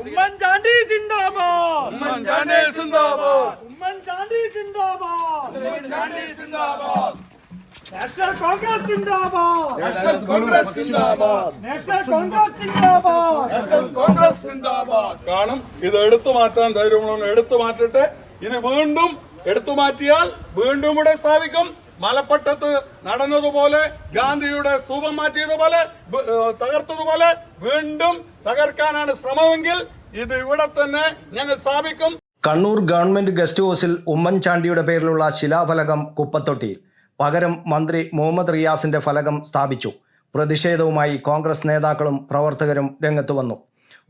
ഉമ്മൻചാണ്ടി സിന്ദാബാദ്. ഉമ്മൻചാണ്ടി സിന്ദാബാദ്. ഉമ്മൻചാണ്ടി സിന്ദാബാദ്. ഉമ്മൻചാണ്ടി സിന്ദാബാദ്. നാഷണൽ കോൺഗ്രസ് സിന്ദാബാദ്. നാഷണൽ കോൺഗ്രസ് സിന്ദാബാദ്. നാഷണൽ കോൺഗ്രസ് സിന്ദാബാദ്. നാഷണൽ കോൺഗ്രസ് സിന്ദാബാദ്. കാണും ഇത് എടുത്തു മാറ്റാൻ ധൈര്യമുള്ള എടുത്തു മാറ്റട്ടെ. ഇത് വീണ്ടും എടുത്തു മാറ്റിയാൽ വീണ്ടും ഇവിടെ സ്ഥാപിക്കും. മലപ്പട്ടത്ത് നടന്നതുപോലെ ഗാന്ധിയുടെ സ്തൂപം മാറ്റിയതുപോലെ തകർത്തതുപോലെ വീണ്ടും തകർക്കാനാണ് ശ്രമമെങ്കിൽ ഇത് ഇവിടെ തന്നെ ഞങ്ങൾ സ്ഥാപിക്കും. കണ്ണൂർ ഗവൺമെന്റ് ഗസ്റ്റ് ഹൗസിൽ ഉമ്മൻചാണ്ടിയുടെ പേരിലുള്ള ശിലാഫലകം കുപ്പത്തൊട്ടിയിൽ പകരം മന്ത്രി മുഹമ്മദ് റിയാസിന്റെ ഫലകം സ്ഥാപിച്ചു. പ്രതിഷേധവുമായി കോൺഗ്രസ് നേതാക്കളും പ്രവർത്തകരും രംഗത്തു വന്നു.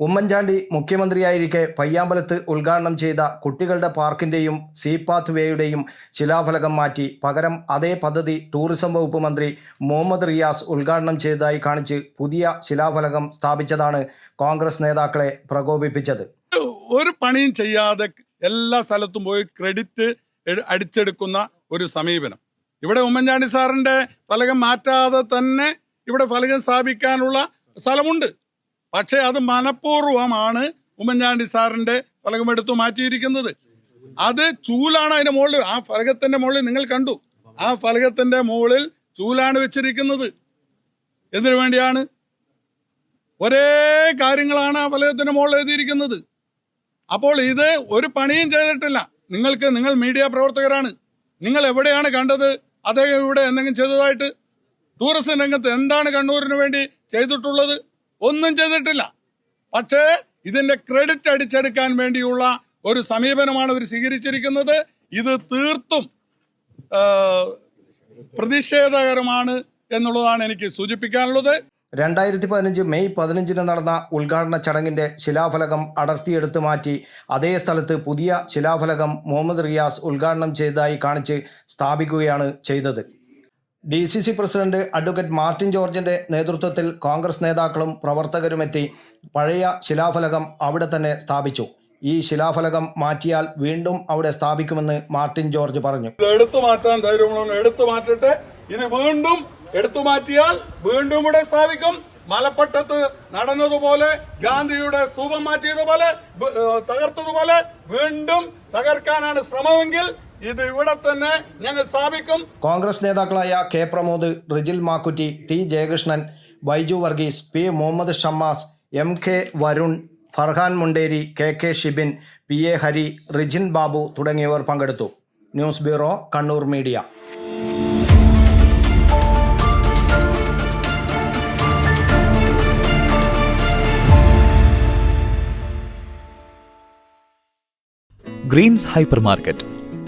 ഉമ്മൻചാണ്ടി മുഖ്യമന്ത്രിയായിരിക്കെ പയ്യാമ്പലത്ത് ഉദ്ഘാടനം ചെയ്ത കുട്ടികളുടെ പാർക്കിന്റെയും സീപാത്ത് വേയുടെയും ശിലാഫലകം മാറ്റി. പകരം അതേ പദ്ധതി ടൂറിസം വകുപ്പ് മന്ത്രി മുഹമ്മദ് റിയാസ് ഉദ്ഘാടനം ചെയ്തതായി കാണിച്ച് പുതിയ ശിലാഫലകം സ്ഥാപിച്ചതാണ് കോൺഗ്രസ് നേതാക്കളെ പ്രകോപിപ്പിച്ചത്. ഒരു പണിയും ചെയ്യാതെ എല്ലാ സ്ഥലത്തും പോയി ക്രെഡിറ്റ് അടിച്ചെടുക്കുന്ന ഒരു സമീപനം. ഇവിടെ ഉമ്മൻചാണ്ടി സാറിന്റെ ഫലകം മാറ്റാതെ തന്നെ ഇവിടെ ഫലകം സ്ഥാപിക്കാനുള്ള സ്ഥലമുണ്ട്. പക്ഷെ അത് മനഃപൂർവമാണ് ഉമ്മൻചാണ്ടി സാറിന്റെ ഫലകം എടുത്തു മാറ്റിയിരിക്കുന്നത്. അത് ചൂലാണ് അതിന്റെ മുകളിൽ. ആ ഫലകത്തിന്റെ മുകളിൽ നിങ്ങൾ കണ്ടു. ആ ഫലകത്തിന്റെ മുകളിൽ ചൂലാണ് വെച്ചിരിക്കുന്നത്. എന്തിനു വേണ്ടിയാണ്? ഒരേ കാര്യങ്ങളാണ് ആ ഫലകത്തിന്റെ മുകളിൽ എഴുതിയിരിക്കുന്നത്. അപ്പോൾ ഇത് ഒരു പണിയും ചെയ്തിട്ടില്ല. നിങ്ങൾക്ക് നിങ്ങൾ മീഡിയ പ്രവർത്തകരാണ്. നിങ്ങൾ എവിടെയാണ് കണ്ടത്? അദ്ദേഹം ഇവിടെ എന്തെങ്കിലും ചെയ്തതായിട്ട്? ടൂറിസം രംഗത്ത് എന്താണ് കണ്ണൂരിന് വേണ്ടി ചെയ്തിട്ടുള്ളത്? ഒന്നും ചെയ്തിട്ടില്ല. പക്ഷേ ഇതിന്റെ ക്രെഡിറ്റ് അടിച്ചെടുക്കാൻ വേണ്ടിയുള്ള ഒരു സമീപനമാണ് ഇവർ സ്വീകരിച്ചിരിക്കുന്നത്. ഇത് തീർത്തും പ്രതിഷേധകരമാണ് എന്നുള്ളതാണ് എനിക്ക് സൂചിപ്പിക്കാനുള്ളത്. രണ്ടായിരത്തി പതിനഞ്ച് മെയ് പതിനഞ്ചിന് നടന്ന ഉദ്ഘാടന ചടങ്ങിന്റെ ശിലാഫലകം അടർത്തിയെടുത്ത് മാറ്റി അതേ സ്ഥലത്ത് പുതിയ ശിലാഫലകം മുഹമ്മദ് റിയാസ് ഉദ്ഘാടനം ചെയ്തതായി കാണിച്ച് സ്ഥാപിക്കുകയാണ് ചെയ്തത്. D C C president advocate Martin ജോർജിന്റെ നേതൃത്വത്തിൽ കോൺഗ്രസ് നേതാക്കളും പ്രവർത്തകരുമെത്തി പഴയ ശിലാഫലകം അവിടെ തന്നെ സ്ഥാപിച്ചു. ഈ ശിലാഫലകം മാറ്റിയാൽ വീണ്ടും അവിടെ സ്ഥാപിക്കുമെന്ന് മാർട്ടിൻ ജോർജ് പറഞ്ഞു. എടുത്തു മാറ്റാൻ ധൈര്യമുള്ള എടുത്തു മാറ്റട്ടെ. ഇത് വീണ്ടും എടുത്തു മാറ്റിയാൽ വീണ്ടും ഇവിടെ സ്ഥാപിക്കും. മലപ്പട്ടത്ത് നടന്നതുപോലെ ഗാന്ധിയുടെ സ്തൂപം മാറ്റിയതുപോലെ തകർത്തതുപോലെ വീണ്ടും തകർക്കാനാണ് ശ്രമമെങ്കിൽ ഇത് ഇവിടെ തന്നെ ഞങ്ങൾ സ്ഥാപിക്കും. കോൺഗ്രസ് നേതാക്കളായ K Pramod Rijil Makkutty T Jayakrishnan Baiju Varghese P Muhammad Shammas M K Varun Farhan Munderi K K Shibin P A Hari Rijin Babu തുടങ്ങിയവർ പങ്കെടുത്തു. News bureau Kannur media. Greens hyper market